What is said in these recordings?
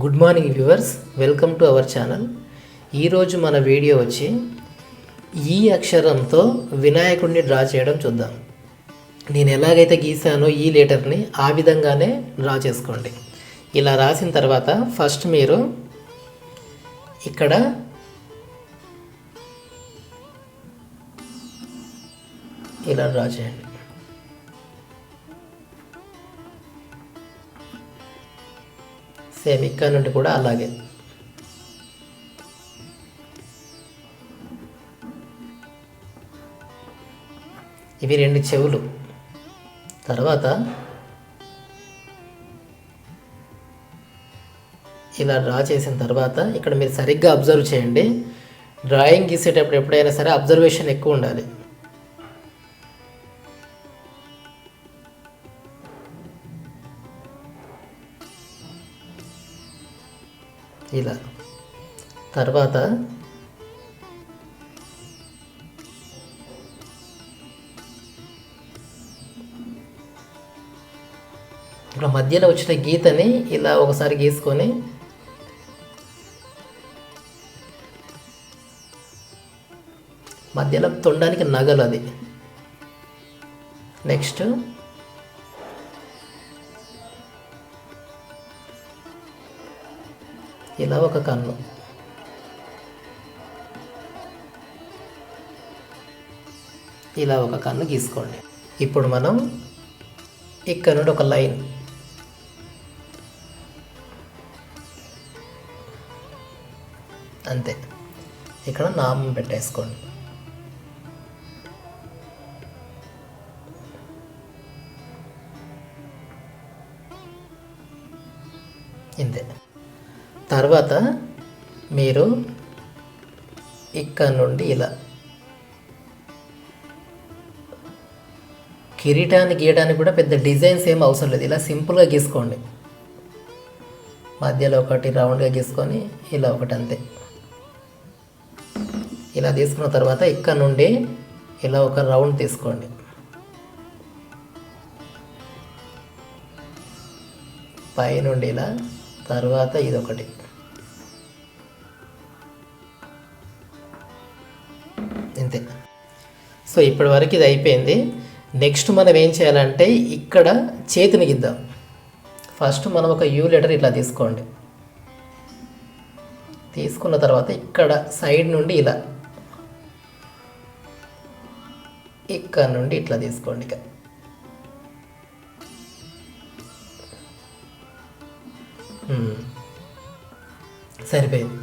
Good morning viewers welcome to our channel ఈరోజు మన video వచ్చి ఈ అక్షరంతో వినాయకుడిని డ్రా చేయడం చూద్దాం. నేను ఎలాగైతే గీసానో ఈ లెటర్ని ఆ విధంగానే డ్రా చేసుకోండి. ఇలా రాసిన తర్వాత ఫస్ట్ మీరు ఇక్కడ ఇలా డ్రా చేయండి. సేమ్ ఇక్కడ నుండి కూడా అలాగే. ఇవి రెండు చెవులు. తర్వాత ఇలా డ్రా చేసిన తర్వాత ఇక్కడ మీరు సరిగ్గా అబ్జర్వ్ చేయండి. డ్రాయింగ్ గీసేటప్పుడు ఎప్పుడైనా సరే అబ్జర్వేషన్ ఎక్కువ ఉండాలి. ఇలా. తర్వాత ఇప్పుడు మధ్యలో వచ్చిన గీతని ఇలా ఒకసారి గీసుకొని మధ్యలో తొండానికి నగలు అది. నెక్స్ట్ ఇలా ఒక కన్ను. ఇలా ఒక కన్ను గీసుకోండి. ఇప్పుడు మనం ఇక్కడ నుండి ఒక లైన్. అంతే. ఇక్కడ నామం పెట్టేసుకోండి. ఇంతే. తర్వాత మీరు ఇక్కడ నుండి ఇలా కిరీటాన్ని గీయడానికి కూడా పెద్ద డిజైన్స్ ఏం అవసరం లేదు. ఇలా సింపుల్గా గీసుకోండి. మధ్యలో ఒకటి రౌండ్గా గీసుకొని ఇలా ఒకటి అంతే. ఇలా తీసుకున్న తర్వాత ఇక్కడ నుండి ఇలా ఒక రౌండ్ తీసుకోండి. పైనుండి ఇలా తర్వాత ఇదొకటి. సో ఇప్పటి వరకు ఇది అయిపోయింది. నెక్స్ట్ మనం ఏం చేయాలంటే ఇక్కడ చేతిని గిద్దాం. ఫస్ట్ మనం ఒక యూ లెటర్ ఇట్లా తీసుకోండి. తీసుకున్న తర్వాత ఇక్కడ సైడ్ నుండి ఇలా. ఇక్కడ నుండి ఇట్లా తీసుకోండి ఇక. సరిపోయింది.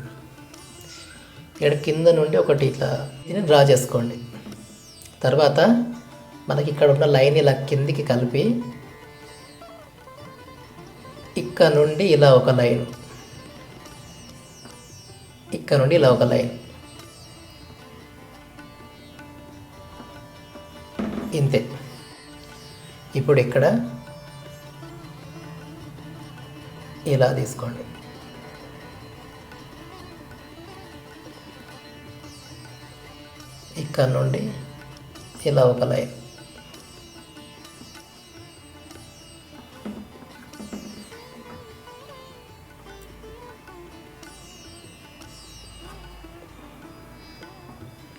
ఇక్కడ కింద నుండి ఒకటి ఇట్లా. డ్రా చేసుకోండి. తర్వాత మనకి ఇక్కడ ఉన్న లైన్ ఇలా కిందికి కలిపి ఇక్కడ నుండి ఇలా ఒక లైన్. ఇక్కడ నుండి ఇలా ఒక లైన్. ఇంతే. ఇప్పుడు ఇక్కడ ఇలా తీసుకోండి. ఇక్కడ నుండి ఇలా ఒక లైన్.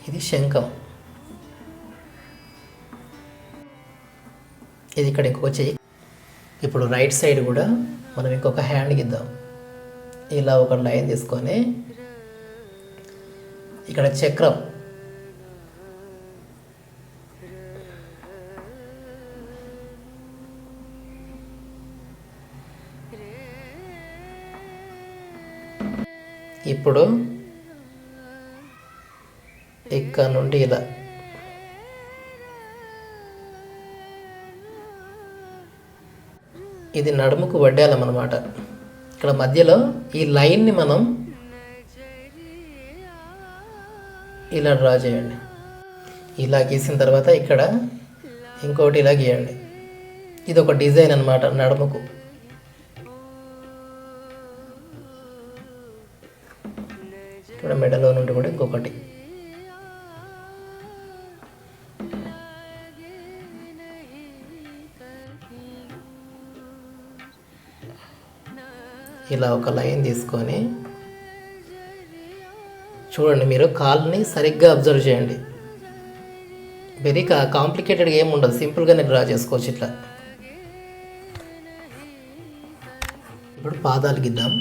ఇది శంఖం. ఇది ఇక్కడ ఇంకొక చెయ్యి ఇప్పుడు రైట్ సైడ్ కూడా మనం ఇంకొక హ్యాండ్ ఇద్దాం ఇలా ఒక లైన్ తీసుకొని ఇక్కడ చక్రం. ఇప్పుడు ఇక్కడ నుండి ఇలా. ఇది నడుముకు వడ్డాలన్నమాట ఇక్కడ మధ్యలో ఈ లైన్ని మనం ఇలా డ్రా చేయండి. ఇలా గీసిన తర్వాత ఇక్కడ ఇంకోటి ఇలా గీయండి. ఇది ఒక డిజైన్ అనమాట నడుముకు. ఇక్కడ మెడలో నుండి కూడా ఇంకొకటి. ఇలా ఒక లైన్ తీసుకొని చూడండి మీరు కాల్ని సరిగ్గా అబ్జర్వ్ చేయండి. వెరీ కా కాంప్లికేటెడ్గా ఏమి ఉండదు. సింపుల్గానే డ్రా చేసుకోవచ్చు ఇట్లా. ఇప్పుడు పాదాలు గిద్దాం.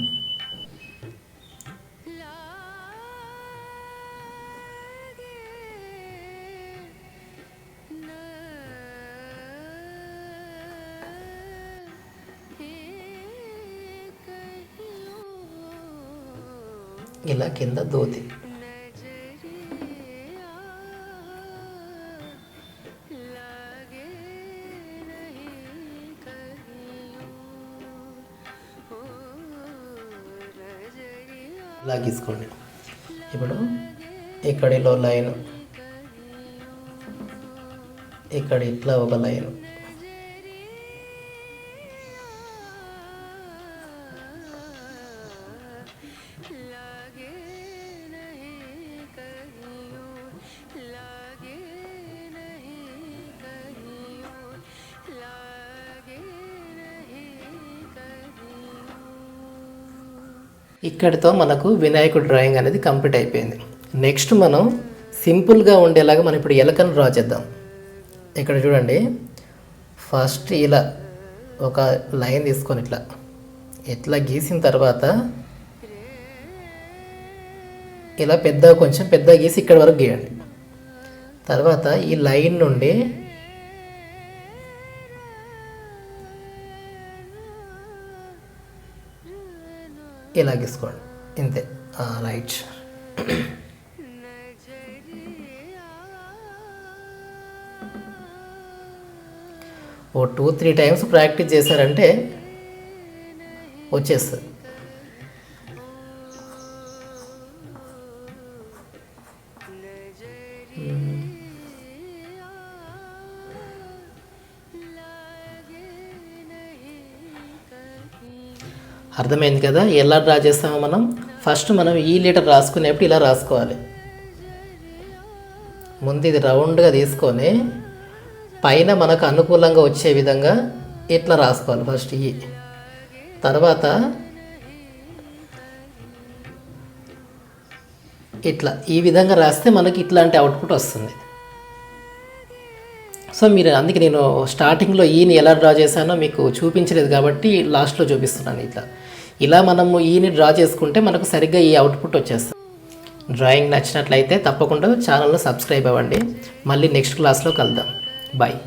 ఇలా కింద దోతి ఇలా గీసుకోండి ఇప్పుడు ఇక్కడిలో లైన్ ఇక్కడ ఇట్లా ఒక లైన్ ఇక్కడితో మనకు వినాయకుడు డ్రాయింగ్ అనేది కంప్లీట్ అయిపోయింది. నెక్స్ట్ మనం సింపుల్గా ఉండేలాగా మనం ఇప్పుడు ఎలకను డ్రా చేద్దాం. ఇక్కడ చూడండి. ఫస్ట్ ఇలా ఒక లైన్ తీసుకొని ఇట్లా. ఇట్లా గీసిన తర్వాత ఇలా పెద్ద కొంచెం పెద్ద గీసి ఇక్కడ వరకు గీయండి. తర్వాత ఈ లైన్ నుండి ఇలా గీసుకోండి ఇంతే రైట్ ఓ టూ త్రీ టైమ్స్ ప్రాక్టీస్ చేశారంటే వచ్చేస్తుంది. అర్థమైంది కదా? ఎలా డ్రా చేస్తామో మనం? ఫస్ట్ మనం ఈ లీటర్ రాసుకునేప్పుడు ఇలా రాసుకోవాలి. ముందు ఇది రౌండ్గా తీసుకొని పైన మనకు అనుకూలంగా వచ్చే విధంగా ఇట్లా రాసుకోవాలి ఫస్ట్ ఈ. తర్వాత ఇట్లా ఈ విధంగా రాస్తే మనకి ఇట్లాంటి అవుట్పుట్ వస్తుంది. సో మీరు అందుకే నేను స్టార్టింగ్లో ఈని ఎలా డ్రా చేశానో మీకు చూపించలేదు కాబట్టి లాస్ట్లో చూపిస్తున్నాను ఇట్లా. ఇలా మనము e ఈని డ్రా చేసుకుంటే మనకు సరిగ్గా ఈ అవుట్పుట్ వచ్చేస్తుంది. డ్రాయింగ్ నచ్చినట్లయితే తప్పకుండా ఛానల్ను సబ్స్క్రైబ్ అవ్వండి. మళ్ళీ నెక్స్ట్ క్లాస్లో కలుద్దాం. బాయ్